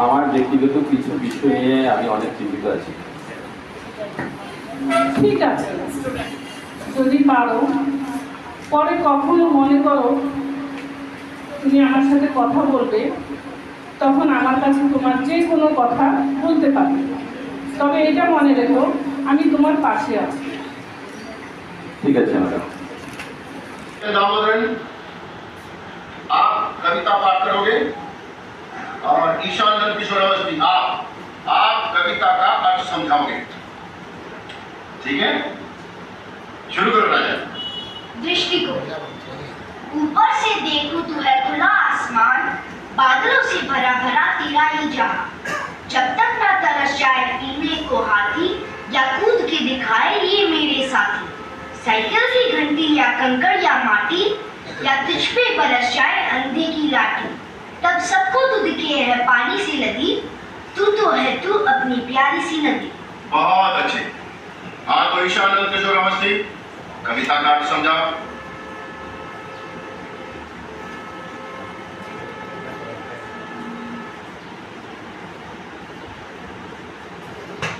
আমার ব্যক্তিগত কিছু বিষয় নিয়ে আমি অনেক চিন্তিত আছি ঠিক আছে যদি পারো পরে কখনো মনে করো তুমি আমার সাথে কথা বলবে তখন আমার কাছে তোমার যে কোনো কথা বলতে পারবে তবে এটা মনে রেখো আমি তোমার পাশে আছি ঠিক আছে ম্যাডাম दामोदरन आप कविता पाठ करोगे और ईशानंद किशोर अवस्थी आप आप कविता का अर्थ समझाओगे। ठीक है? शुरू करो राजा। दृष्टिकोण। ऊपर से देखो तो है खुला आसमान, बादलों से भरा भरा तेरा ही जहाँ। जब तक ना तरस जाए पीने को हाथी, या कूद के दिखाए ये मेरे साथी। साइकिल की घंटी या कंकड़ या माटी, या तुझ पे बरस जाए अंधे की लाठी। तब सबको तू दिखे है पानी से लदी तू तो है तू अपनी प्यारी सी नदी। बहुत अच्छे। हाँ तो ईशानंद किशोर अवस्थी कविता का अर्थ समझाओ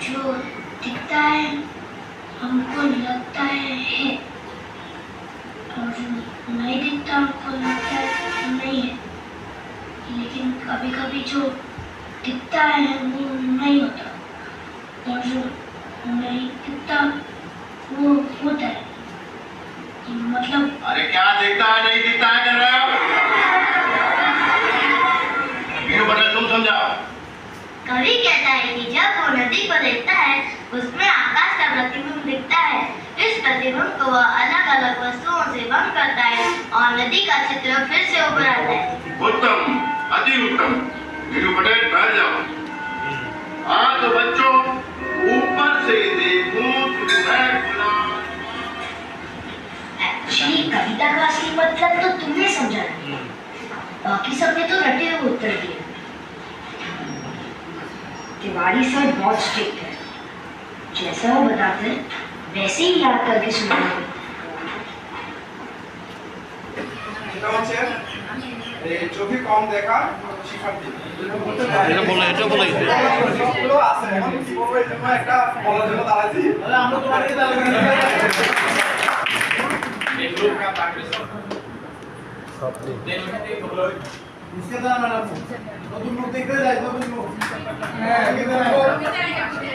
जो दिखता है हमको लगता है है और जो नहीं दिखता हमको लगता है नहीं है लेकिन कभी कभी जो दिखता है वो नहीं होता। और जो नहीं दिखता वो होता है। मतलब अरे क्या देखता है नहीं दिखता है कर रहे हो? वीरू पटेल तुम समझाओ कवि कहता है कि जब वो नदी को देखता है उसमें आकाश का प्रतिबिंब दिखता है। इस प्रतिबिंब को वह अलग अलग वस्तुओं से भंग करता है और नदी का चित्र फिर से उभर आता है। उत्तम। अति उत्तम वीरू पटेल बैठ जाओ हाँ तो बच्चों, ऊपर से देखो तो खुला एक्चुअली कविता का असली मतलब तो तुमने समझा। बाकी सबने तो रटे हुए उत्तर दिए। तिवारी सर बहुत स्ट्रिक्ट है। जैसा वो बताते हैं, वैसे ही याद करके सुनना চোখে কম দেখা শিক্ষার্থী এটা বলে এটা বলে আছে এখন কি বলব এই জন্য একটা বলার জন্য দাঁড়াইছি। আমরা তোমাকে নতুন মুখ। দেখতে যাই নতুন মুখ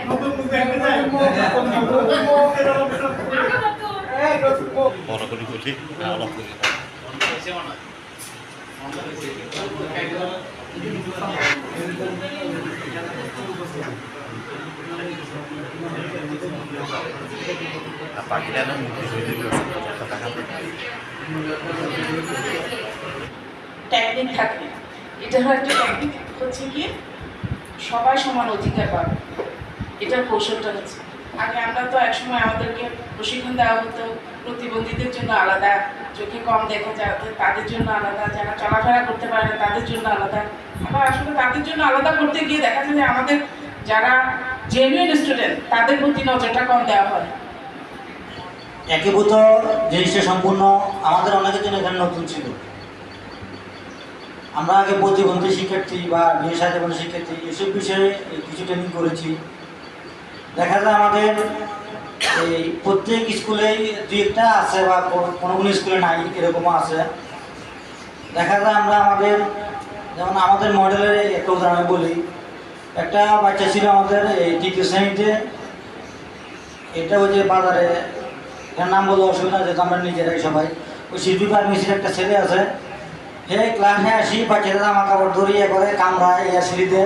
নতুন মুখ দেখতে যাই নতুন মুখ হ্যাঁ। বড় করে বলি আলাপ করি পাখিটা না মুক্তি হয়ে টেকনিক থাকে এটা একটা টেকনিক হচ্ছে কি, সবাই সমান অধিকার পাবে। এটার কৌশলটা হচ্ছে আগে আমরা তো একসময় আমাদেরকে প্রশিক্ষণ দেওয়া হতো, প্রতিবন্ধীদের জন্য আলাদা, চোখে কম দেখা যায় তাদের জন্য আলাদা, যারা চলাফেরা করতে পারে না, তাদের জন্য আলাদা। আবার আসলে তাদের জন্য আলাদা করতে গিয়ে দেখা যায় যে আমাদের যারা জেনুইন স্টুডেন্ট তাদের প্রতি নজরটা কম দেওয়া হয়। একীভূত জিনিসটা সম্পূর্ণ আমাদের অনেকের জন্য এখানে নতুন ছিল। আমরা আগে প্রতিবন্ধী শিক্ষার্থী বা নিঃসাহায্য শিক্ষার্থী, এসব বিষয়ে কিছু ট্রেনিং করেছি। দেখা যায় আমাদের এই প্রত্যেক স্কুলেই দুই একটা আছে বা কোনো কোনো স্কুলে নাই, এরকমও আছে। দেখা যায় আমরা আমাদের, যেমন আমাদের মডেলের একটা উদাহরণ বলি। একটা বাচ্চা ছিল আমাদের এই তৃতীয় শ্রেণীতে। এটা ওই যে বাজারে, এটার নাম বলতে অসুবিধা যেহেতু আমরা নিজেরাই সবাই। ওই শিল্পী ফার্মেসির একটা ছেলে আছে। হে ক্লাসে আসি বাচ্চাদের জামা কাপড় ধরিয়ে করে কামড়ায় এয়ার সিঁড়িতে।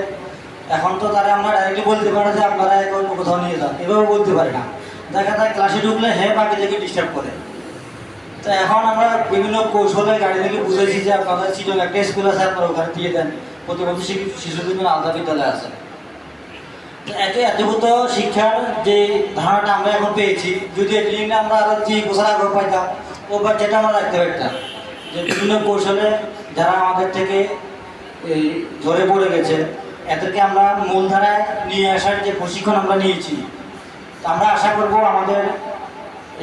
এখন তো তারা আমরা ডাইরেক্টলি বলতে পারে যে আপনারা অন্য কোথাও নিয়ে যান। এভাবে বলতে পারে না। দেখা যায় ক্লাসে ঢুকলে হে বাকিদেরকে ডিস্টার্ব করে। তো এখন আমরা বিভিন্ন কৌশলে গাড়ি থেকে বুঝেছি যে আপনাদের সিজন একটা স্কুল আছে, আপনারা ওখানে দিয়ে দেন। প্রতিবন্ধী শিশু শিশুদের আলাদা বিদ্যালয় আছে। তো একে এতভূত শিক্ষার যে ধারণাটা আমরা এখন পেয়েছি, যদি ট্রেনিংটা আমরা আরও যে বছর আগে পাইতাম, ও বাচ্চাটা আমরা রাখতে পারতাম। যে বিভিন্ন কৌশলে যারা আমাদের থেকে এই ধরে পড়ে গেছে এদেরকে আমরা মূলধারায় নিয়ে আসার যে প্রশিক্ষণ আমরা নিয়েছি, তো আমরা আশা করব আমাদের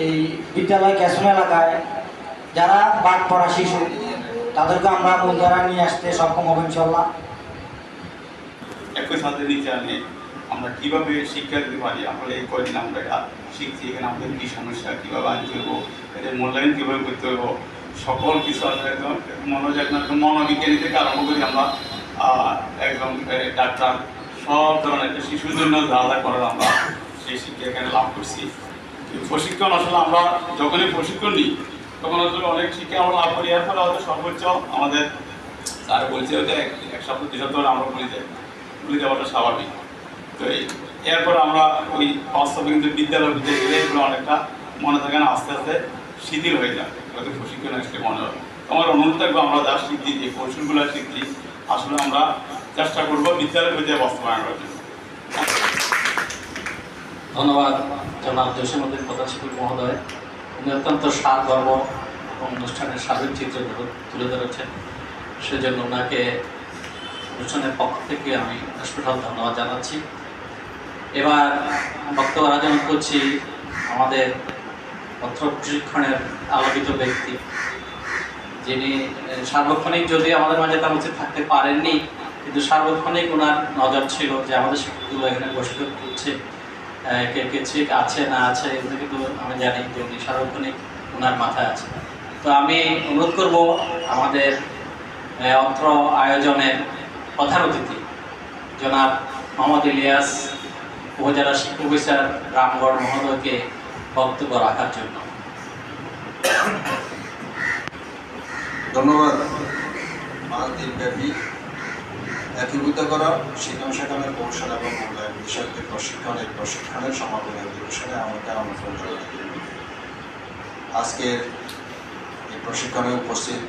এই বিদ্যালয় ক্যাশন এলাকায় যারা বাদ পড়া শিশু, তাদেরকে আমরা মূলধারায় নিয়ে আসতে সক্ষম হব ইনশাল্লাহ একই সাথে নিচে আনে আমরা কীভাবে শিক্ষা দিতে পারি, আমরা এই কদিন আমরা শিখছি, এখানে আমাদের কী সমস্যা, কীভাবে আনতে হব এদের মূল্যায়ন কীভাবে করতে হব সকল কিছু আসলে মনোযোগ থেকে আরম্ভ করি আমরা। একদম ডাক্তার, সব ধরনের শিশুর জন্য যা যা করার আমরা সেই শিক্ষা এখানে লাভ করছি। প্রশিক্ষণ আসলে আমরা যখনই প্রশিক্ষণ নিই, তখন আসলে অনেক শিক্ষা আমরা লাভ করি, এরপরে হয়তো সর্বোচ্চ আমাদের স্যার বলছে হয়তো এক সপ্তাহ দু সপ্তাহ আমরা বলি যাই বলি যাওয়াটা স্বাভাবিক। তো এরপর আমরা ওই বাস্তবে কিন্তু বিদ্যালয় ভিতরে গেলে এগুলো অনেকটা মনে থাকে না, আস্তে আস্তে শিথিল হয়ে যায়, হয়তো প্রশিক্ষণ আসলে মনে হয়। আমার অনুরোধ থাকবে আমরা যা শিখছি, যে কৌশলগুলো শিখছি আসলে আমরা চেষ্টা করব বিদ্যালয়ের ভিতরে বাস্তবায়ন করার জন্য। ধন্যবাদ, জনাব জসীমুদ্দিন প্রধান শিক্ষক মহোদয়। উনি অত্যন্ত এবং অনুষ্ঠানের সাবেক চিত্র তুলে ধরেছেন। সেজন্য ওনাকে অনুষ্ঠানের পক্ষ থেকে আমি স্পেশাল ধন্যবাদ জানাচ্ছি। এবার বক্তব্য রাজন করছি আমাদের পত্র প্রশিক্ষণের আলোকিত ব্যক্তি যিনি সার্বক্ষণিক যদি আমাদের মাঝে তার উচিত থাকতে পারেননি, কিন্তু সার্বক্ষণিক ওনার নজর ছিল যে আমাদের শিক্ষকগুলো এখানে বসে করছে কে কে ঠিক আছে, না আছে, এগুলো কিন্তু আমি জানি যে উনি সার্বক্ষণিক ওনার মাথায় আছে। তো আমি অনুরোধ করব আমাদের অত্র আয়োজনের প্রধান অতিথি, জনাব মোহাম্মদ ইলিয়াস, উপজেলা শিক্ষক অফিসার রামগড় মহোদয়কে বক্তব্য রাখার জন্য। ধন্যবাদ। পাঁচ দিনব্যাপী একীভূত করা শিক্ষণ শেখানোর কৌশল এবং মূল্যায়ন বিষয়কে প্রশিক্ষণের প্রশিক্ষণের সমাপনী অধিবেশনে আমাকে আমন্ত্রণ জন্য আজকের এই প্রশিক্ষণে উপস্থিত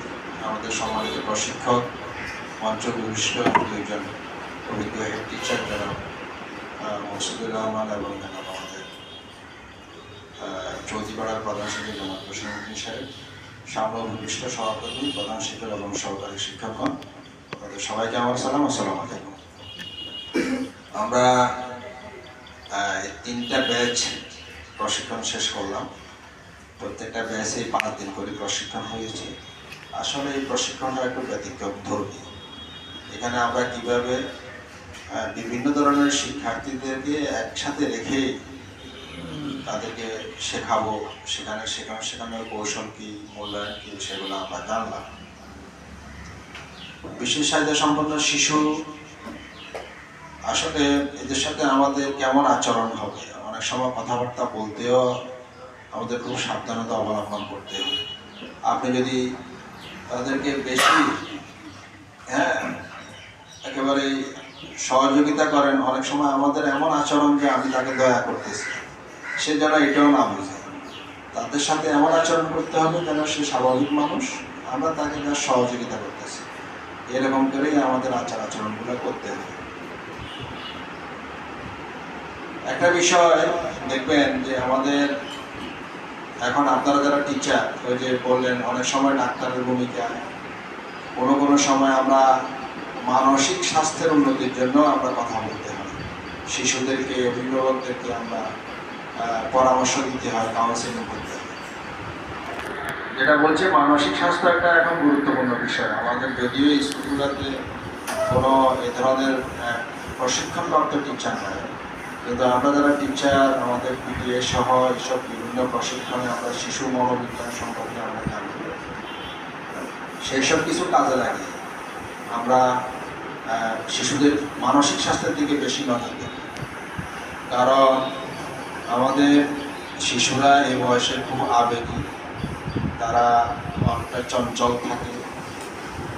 আমাদের সম্মানিত প্রশিক্ষক মঞ্চ বিশিষ্ট দুইজন অভিজ্ঞ হেড টিচার যারা মকসুদুর রহমান এবং আমাদের চৌধুরীপাড়ার প্রধান শিক্ষক জনাব জসীমুদ্দিন সাহেব। সামনে বিশিষ্ট সভাপতি প্রধান শিক্ষক এবং সহকারী শিক্ষকগণ। আপনাদের সবাইকে আমার সালাম, আসসালাম আলাইকুম। আমরা তিনটা ব্যাচ প্রশিক্ষণ শেষ করলাম। প্রত্যেকটা ব্যাচে পাঁচ দিন করে প্রশিক্ষণ হয়েছে। আসলে এই প্রশিক্ষণটা একটু ব্যতিক্রম ধর্মী। এখানে আমরা কীভাবে বিভিন্ন ধরনের শিক্ষার্থীদেরকে একসাথে রেখে তাদেরকে শেখাবো, সেখানে শেখানো শেখানোর কৌশল কি, মূল্যায়ন কি, সেগুলো আমরা জানলাম। বিশেষ চাহিদা সম্পন্ন শিশু, আসলে এদের সাথে আমাদের কেমন আচরণ হবে? অনেক সময় কথাবার্তা বলতেও আমাদের খুব সাবধানতা অবলম্বন করতে হবে আপনি যদি তাদেরকে বেশি হ্যাঁ একেবারে সহযোগিতা করেন, অনেক সময় আমাদের এমন আচরণ যে আমি তাকে দয়া করতেছি। সে যেন এটাও না বুঝে। তাদের সাথে এমন আচরণ করতে হবে যেন সে স্বাভাবিক মানুষ। আমরা তাকে যা সহযোগিতা করতেছি। এরকম করেই আমাদের আচার আচরণগুলো করতে হবে। একটা বিষয় দেখবেন যে আমাদের এখন আপনারা যারা টিচার ওই যে বললেন, অনেক সময় ডাক্তারের ভূমিকা। কোনো কোনো সময় আমরা মানসিক স্বাস্থ্যের উন্নতির জন্য আমরা কথা বলতে হয়। শিশুদেরকে, অভিভাবকদেরকে আমরা পরামর্শ দিতে হয় কাউন্সিলিং করতে হয় যেটা বলছে মানসিক স্বাস্থ্য একটা এখন গুরুত্বপূর্ণ বিষয়। আমাদের যদিও স্কুলগুলোতে কোনো এ ধরনের আহ, প্রশিক্ষণপ্রাপ্ত টিচার নয় কিন্তু আমরা যারা টিচার আমাদের পিটিএ সহ এসব বিভিন্ন প্রশিক্ষণে আমরা শিশু মনোবিজ্ঞান সম্পর্কে আমরা জানি। সেই সব কিছু কাজে লাগে আমরা শিশুদের মানসিক স্বাস্থ্যের দিকে বেশি নজর দিই। কারণ আমাদের শিশুরা এই বয়সে খুব আবেগী। তারা অনেকটা চঞ্চল থাকে।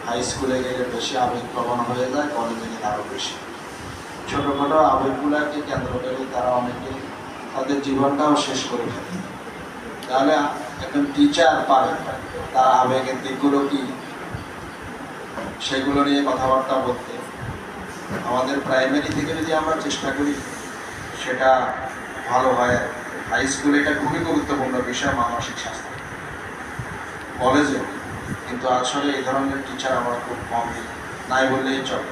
হাই স্কুলে গেলে বেশি আবেগপ্রবণ হয়ে যায় কলেজে গেলে আরও বেশি। ছোটোখাটো আবেগগুলোকে কেন্দ্র করে তারা অনেকে তাদের জীবনটাও শেষ করে ফেলে। তাহলে একজন টিচার পারে, তার আবেগের দিকগুলো কি? সেগুলো নিয়ে কথাবার্তা বলতে। আমাদের প্রাইমারি থেকে যদি আমরা চেষ্টা করি, সেটা ভালো হয়। হাই স্কুলে এটা খুবই গুরুত্বপূর্ণ বিষয়, মানসিক স্বাস্থ্য। কলেজে কিন্তু আসলে এই ধরনের টিচার আমার খুব কম নাই। বললেই চলে।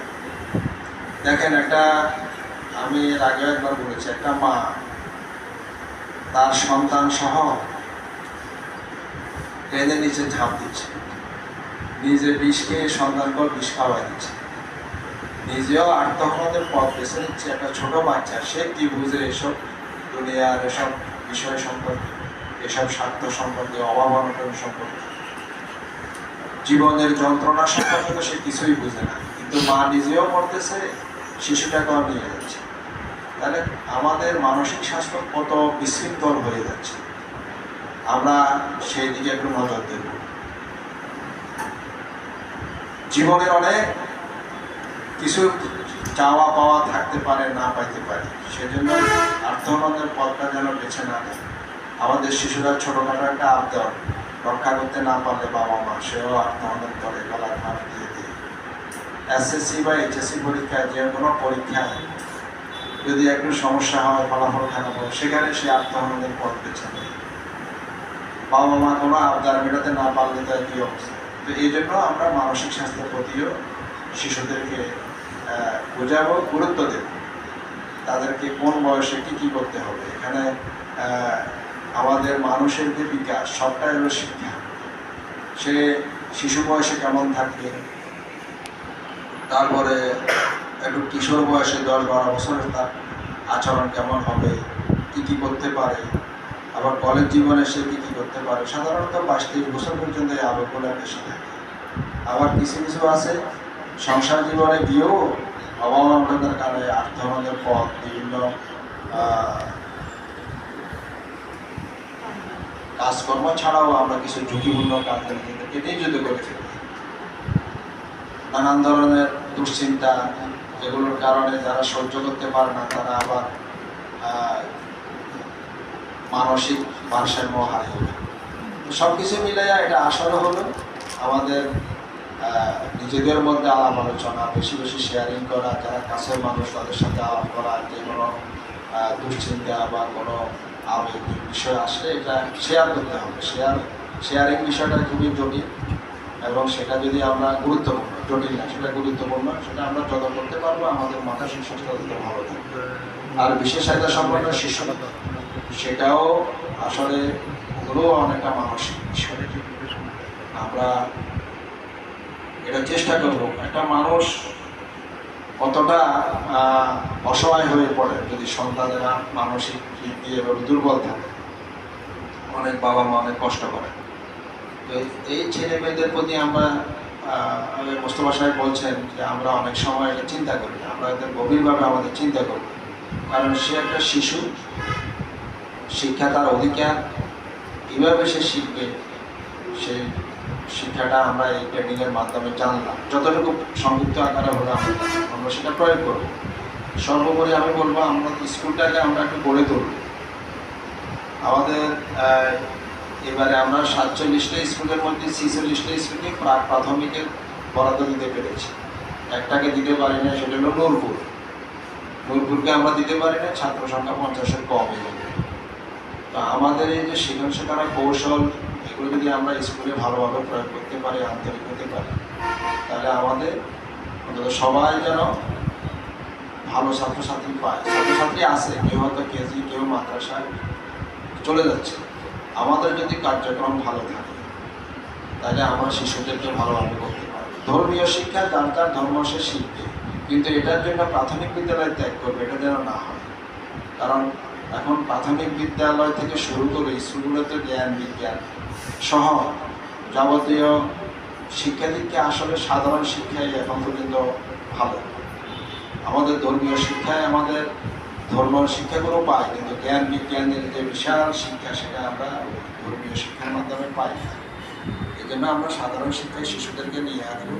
দেখেন, একটা আমি এর আগেও একবার বলেছি, একটা মা তার সন্তান সহ ট্রেনের নিচে ঝাঁপ দিচ্ছে। নিজে বিষ খেয়ে সন্তানকে বিষ খাওয়াই দিচ্ছে। নিজেও আত্মহননের পথ বেছে নিচ্ছে। একটা ছোট বাচ্চা, সে কি বুঝে এসব? দুনিয়ার এসব বিষয় সম্পর্কে, এসব স্বার্থ সম্পর্কে, অভাব অনটন সম্পর্কে। জীবনের যন্ত্রণা সম্পর্কে তো সে কিছুই বুঝে না। কিন্তু মা নিজেও মরতেছে, শিশুটাকেও নিয়ে যাচ্ছে। তাহলে আমাদের মানসিক স্বাস্থ্য কত বিশৃঙ্খল হয়ে যাচ্ছে। আমরা সেই দিকে একটু নজর দেব। জীবনের অনেক কিছু চাওয়া পাওয়া থাকতে পারে, না পাইতে পারে। সেজন্য আত্মহননের পথটা যেন বেছে না নেয়। আমাদের শিশুরা ছোটোখাটো একটা আবদার রক্ষা করতে না পারলে বাবা মা, সেও আত্মহনন করে গলার ভাব দিয়ে দিয়ে। এসএসসি বা এইচএসসি পরীক্ষায় যে কোনো পরীক্ষায় যদি একটু সমস্যা হয়, ফলাফল খারাপ হয়, সেখানে সে আত্মহননের পথ বেছে নেয়। বাবা মা কোনো আবদার মেটাতে না পারলে তার কী অবস্থা? তো এই জন্য আমরা মানসিক স্বাস্থ্যের প্রতিও শিশুদেরকে বোঝাবো, গুরুত্ব দেব। তাদেরকে কোন বয়সে কী কী করতে হবে? এখানে আমাদের মানুষের যে বিকাশ, সবটাই হলো শিক্ষা। সে শিশু বয়সে কেমন থাকে তারপরে একটু কিশোর বয়সে দশ বারো বছরের তার আচরণ কেমন হবে? কী কী করতে পারে? আবার কলেজ জীবনে সে কী কী করতে পারে? সাধারণত বাইশ তেইশ বছর পর্যন্ত এই আবেগগুলো বেশি থাকে। আবার কিছু কিছু আছে সংসার জীবনে গিয়েও অবমাননার কারণে আত্মহননের পথ বিভিন্ন কাজকর্ম ছাড়াও আমরা কিছু ঝুঁকিপূর্ণ কাজ নিজেদেরকে নিয়োজিত করে ফেলি নানান ধরনের দুশ্চিন্তা, যেগুলোর কারণে যারা সহ্য করতে পারে না, তারা আবার মানসিক ভারসাম্য হারিয়ে। সব কিছু মিলে এটা আসলে হলো আমাদের নিজেদের মধ্যে আলাপ আলোচনা, বেশি বেশি শেয়ারিং করা, যারা কাছের মানুষ তাদের সাথে আলাপ করা, যে কোনো দুশ্চিন্তা বা কোনো আবেগিক বিষয় আসলে এটা শেয়ার করতে হবে। শেয়ার শেয়ারিং বিষয়টা খুবই জটিল এবং সেটা যদি আমরা গুরুত্বপূর্ণ, জটিল না, সেটা গুরুত্বপূর্ণ, সেটা আমরা যত করতে পারব, আমাদের মানসিক সুস্থ তত ভালো থাকবে। আর বিশেষ চাহিদা সম্পন্ন শিশু, সেটাও আসলে ওগুলো অনেকটা মানসিক বিষয়। আমরা এটা চেষ্টা করব। একটা মানুষ কতটা অসহায় হয়ে পড়ে যদি সন্তানেরা মানসিক এভাবে দুর্বল থাকে। অনেক বাবা মা অনেক কষ্ট করে। তো এই ছেলে মেয়েদের প্রতি আমরা মোস্তফা সাহেব বলছেন যে আমরা অনেক সময় এটা চিন্তা করি আমরা এদের গভীরভাবে আমাদের চিন্তা করি। কারণ সে একটা শিশু, শিক্ষা তার অধিকার। কীভাবে সে শিখবে সেই শিক্ষাটা আমরা এই ট্রেনিংয়ের মাধ্যমে জানলাম। যতটুকু সংযুক্ত আকারে হলে আমরা সেটা প্রয়োগ করব। সর্বোপরি আমি বলব, আমরা স্কুলটাকে আমরা একটু গড়ে তুলব। আমাদের এবারে আমরা সাতচল্লিশটা স্কুলের মধ্যে ছিচল্লিশটা স্কুলকে প্রাক প্রাথমিকের বরাদ্দ দিতে পেরেছি। একটাকে দিতে পারি না, সেটা হলো নূরপুর। নূরপুরকে আমরা দিতে পারি না, ছাত্র সংখ্যা পঞ্চাশের কম তো আমাদের এই যে শিক্ষণ শেখানোর কৌশল এগুলো যদি আমরা স্কুলে ভালোভাবে প্রয়োগ করতে পারি, আন্তরিক হতে পারি, তাহলে আমাদের অন্তত সবাই যেন ভালো ছাত্রছাত্রী পায়। ছাত্রছাত্রী আছে, কেউ হয়তো কেজি, কেউ মাদ্রাসায় চলে যাচ্ছে। আমাদের যদি কার্যক্রম ভালো থাকে, তাহলে আমরা শিশুদেরকে ভালোভাবে করতে পারি। ধর্মীয় শিক্ষা যার যার ধর্ম সে শিখবে। কিন্তু এটার জন্য প্রাথমিক বিদ্যালয় ত্যাগ করবে, এটা যেন না হয়। কারণ এখন প্রাথমিক বিদ্যালয় থেকে শুরু করে স্কুলগুলোতে জ্ঞান বিজ্ঞান সহ যাবতীয় শিক্ষাদিককে আসলে সাধারণ শিক্ষাই এখন পর্যন্ত ভালো। আমাদের ধর্মীয় শিক্ষায় আমাদের ধর্ম শিক্ষাগুলো পাই কিন্তু জ্ঞান বিজ্ঞানের যে বিশাল শিক্ষা সেটা আমরা ধর্মীয় শিক্ষার মাধ্যমে পাই এই জন্য আমরা সাধারণ শিক্ষায় শিশুদেরকে নিয়ে আসব,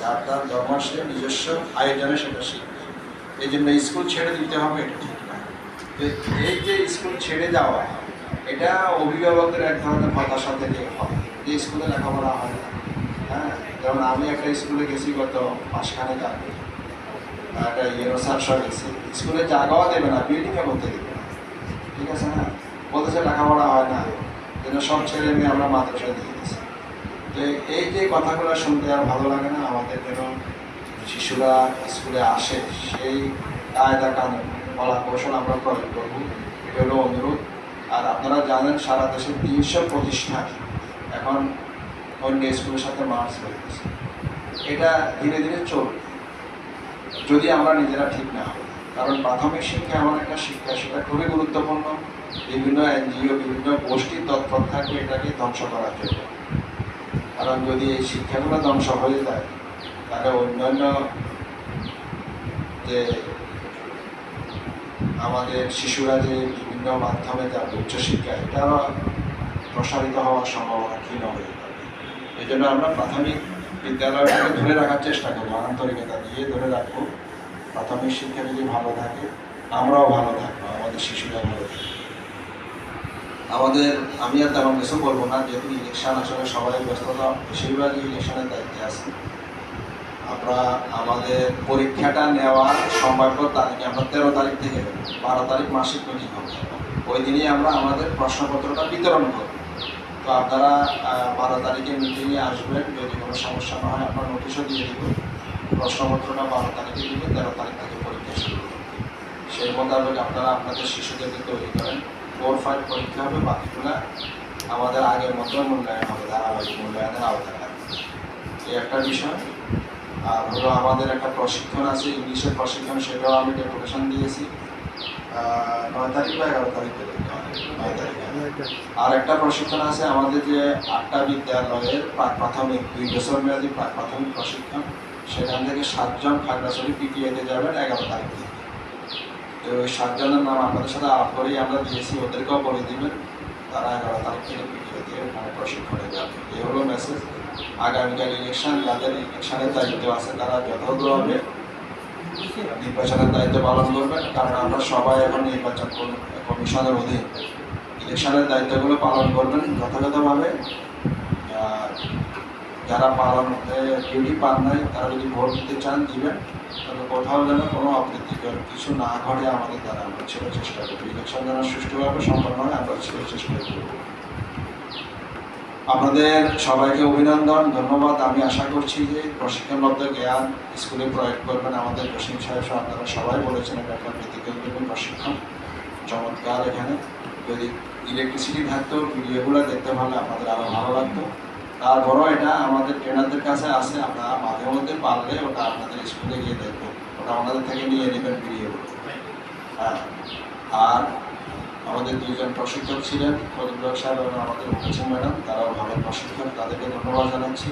যার তার ধর্ম নিজস্ব আয়োজনে সেটা শিখবে। এই জন্য স্কুল ছেড়ে দিতে হবে এটা তো এই যে স্কুল ছেড়ে যাওয়া এটা অভিভাবকদের এক ধরনের হতাশা থেকে হয় যে স্কুলে লেখাপড়া হয় না। হ্যাঁ যেমন আমি একটা স্কুলে গেছি গত মাসখানেক আগে। একটা ইয়েরো স্যার গেছি স্কুলে জায়গাও দেবে না বিল্ডিংয়ে করতে দেবে না। ঠিক আছে না বলতেছে লেখাপড়া হয় না, যেন সব ছেলে মেয়ে আমরা মাদ্রাসায় দিয়ে দিয়েছি তো এই যে কথাগুলো শুনতে আর ভালো লাগে না, আমাদের যেন শিশুরা স্কুলে আসে, সেই কায়দা কানুন কৌশল আমরা প্রয়োগ করব। এটা হলো অনুরোধ। আর আপনারা জানেন, সারা দেশে তিনশো প্রতিষ্ঠান এখন অন্য স্কুলের সাথে মার্চ গেছে এটা ধীরে ধীরে চলবে। যদি আমরা নিজেরা ঠিক না হই, কারণ প্রাথমিক শিক্ষা এমন একটা শিক্ষা, সেটা খুবই গুরুত্বপূর্ণ। বিভিন্ন এনজিও, বিভিন্ন গোষ্ঠীর তৎপর থাকবে এটাকে ধ্বংস করার জন্য। কারণ যদি এই শিক্ষাগুলো ধ্বংস হয়ে যায়, তাহলে অন্যান্য যে আমাদের শিশুরা যে বিভিন্ন মাধ্যমে যাবে উচ্চশিক্ষা, এটাও প্রসারিত হওয়ার সম্ভাবনা ক্ষীণ হয়ে যাবে এই জন্য আমরা প্রাথমিক বিদ্যালয়টাকে ধরে রাখার চেষ্টা করব, আন্তরিকতা দিয়ে ধরে রাখব। প্রাথমিক শিক্ষা যদি ভালো থাকে, আমরাও ভালো থাকব, আমাদের শিশুরা ভালো আমাদের, আমি আর তেমন কিছু বলব না, যেহেতু ইলেকশন আসলে সবাই ব্যস্ততা, বেশিরভাগই ইলেকশনের দায়িত্বে আছে। আমরা আমাদের পরীক্ষাটা নেওয়ার সম্ভাব্য তারিখ আমরা তেরো তারিখ থেকে। বারো তারিখ মাসিক মিটিং হবে। ওই দিনই আমরা আমাদের প্রশ্নপত্রটা বিতরণ করব। তো আপনারা বারো তারিখে মিটিংয়ে আসবেন। যদি কোনো সমস্যা না হয়, আপনার নোটিশও দিয়ে দেব। প্রশ্নপত্রটা বারো তারিখে দিবে, তেরো তারিখ থেকে পরীক্ষা শুরু হবে। সেই মোতাবেক আপনারা আপনাদের শিশুদেরকে তৈরি করেন। ফোর ফাইভ পরীক্ষা হবে, বাকিগুলা আমাদের আগের মতো মূল্যায়ন হবে, ধারাবাহিক মূল্যায়নের আওতায় এই একটা বিষয়। আর হলো আমাদের একটা প্রশিক্ষণ আছে ইংলিশের প্রশিক্ষণ সেটাও আমি ডেপুটেশন দিয়েছি। নয় তারিখ বা এগারো তারিখে নয় তারিখে। আর একটা প্রশিক্ষণ আছে আমাদের যে আটটা বিদ্যালয়ের প্রাক প্রাথমিক দুই বছর মেয়াদী প্রাক প্রাথমিক প্রশিক্ষণ। সেখান থেকে সাতজন খাগড়াছড়ি পিটিএতে যাবেন এগারো তারিখ থেকে। তো ওই সাতজনের নাম আপনাদের সাথে আলাপ করেই আমরা দিয়েছি ওদেরকেও বলে দিবেন তারা এগারো তারিখ থেকে পিটিএতে ওখানে প্রশিক্ষণে যাবে। এই হলো মেসেজ আগামীকাল ইলেকশন যাদের ইলেকশনের দায়িত্ব আছে, তারা যথাযথভাবে নির্বাচনের দায়িত্ব পালন করবেন কারণ আমরা সবাই এখন নির্বাচন কম- কমিশনের অধীন। ইলেকশনের দায়িত্বগুলো পালন করবেন যথাযথভাবে। যারা পালন ডিউটি পান নাই, তারা যদি ভোট দিতে চান, দিবেন। তবে কোথাও যেন কোনো অপ্রীতিকর কিছু না ঘটে আমাদের দ্বারা। আমরা সেটা চেষ্টা করব। ইলেকশন যেন সুষ্ঠুভাবে সম্পন্ন হয়, আমরা সেটা চেষ্টা করব। আপনাদের সবাইকে অভিনন্দন, ধন্যবাদ। আমি আশা করছি যে প্রশিক্ষণবদ্ধ জ্ঞান স্কুলে প্রয়োগ করবেন আমাদের জসিম সাহেব সহ আপনারা সবাই বলেছেন এটা একটা ব্যতিক্রমী প্রশিক্ষণ, চমৎকার এখানে। যদি ইলেকট্রিসিটি থাকতো ভিডিওগুলো দেখতে পারলে আপনাদের আরও ভালো লাগতো। তারপরও এটা আমাদের ট্রেনারদের কাছে আছে, আপনারা মাঝে মধ্যে পারলে ওটা আপনাদের স্কুলে গিয়ে দেখবেন। ওটা আমাদের থেকে নিয়ে নেবেন ভিডিওগুলো হ্যাঁ। আর আমাদের দুইজন প্রশিক্ষক ছিলেন প্রদীপ সাহেব এবং আমাদের উপেছেন ম্যাডাম। তারাও ভালো প্রশিক্ষক, তাদেরকে ধন্যবাদ জানাচ্ছি।